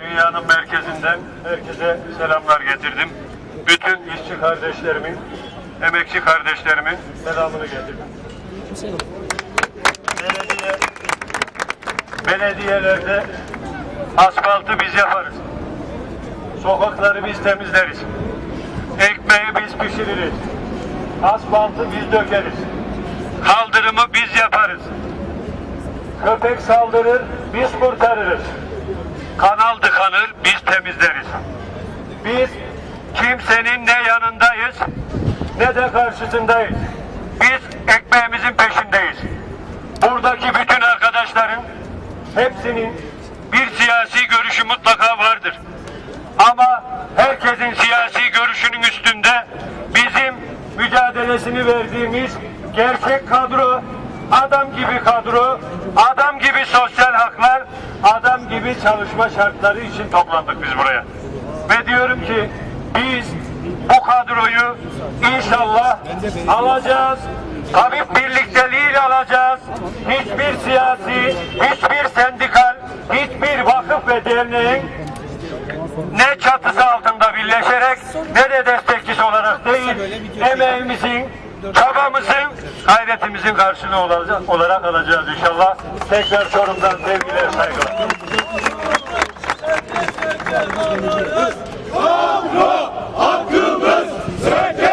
Dünyanın merkezinden herkese selamlar getirdim. Bütün işçi kardeşlerimin, emekçi kardeşlerimin selamını getirdim. Belediye, belediyelerde asfaltı biz yaparız. Sokakları biz temizleriz. Ekmeği biz pişiririz. Asfaltı biz dökeriz. Kaldırımı biz yaparız. Köpek saldırır, biz kurtarırız. Kanal tıkanır, biz temizleriz. Biz kimsenin ne yanındayız ne de karşısındayız. Biz ekmeğimizin peşindeyiz. Buradaki bütün arkadaşların hepsinin bir siyasi görüşü mutlaka vardır. Ama herkesin siyasi görüşünün üstünde bizim mücadelesini verdiğimiz gerçek kadro, adam gibi kadro, adam gibi sosyal haklar, adam gibi çalışma şartları için toplandık biz buraya. Ve diyorum ki biz bu kadroyu inşallah alacağız. Tabip birlikteliğiyle alacağız. Hiçbir siyasi, hiçbir sendikal, hiçbir vakıf ve derneğin ne çatısı altında birleşerek ne de destekçisi olarak değil, emeğimizin, çabamızın, gayretimizin karşılığı olarak alacağız inşallah. Tekrar Çorum'dan sevgiler, saygılar. Kamro hakkımız söke!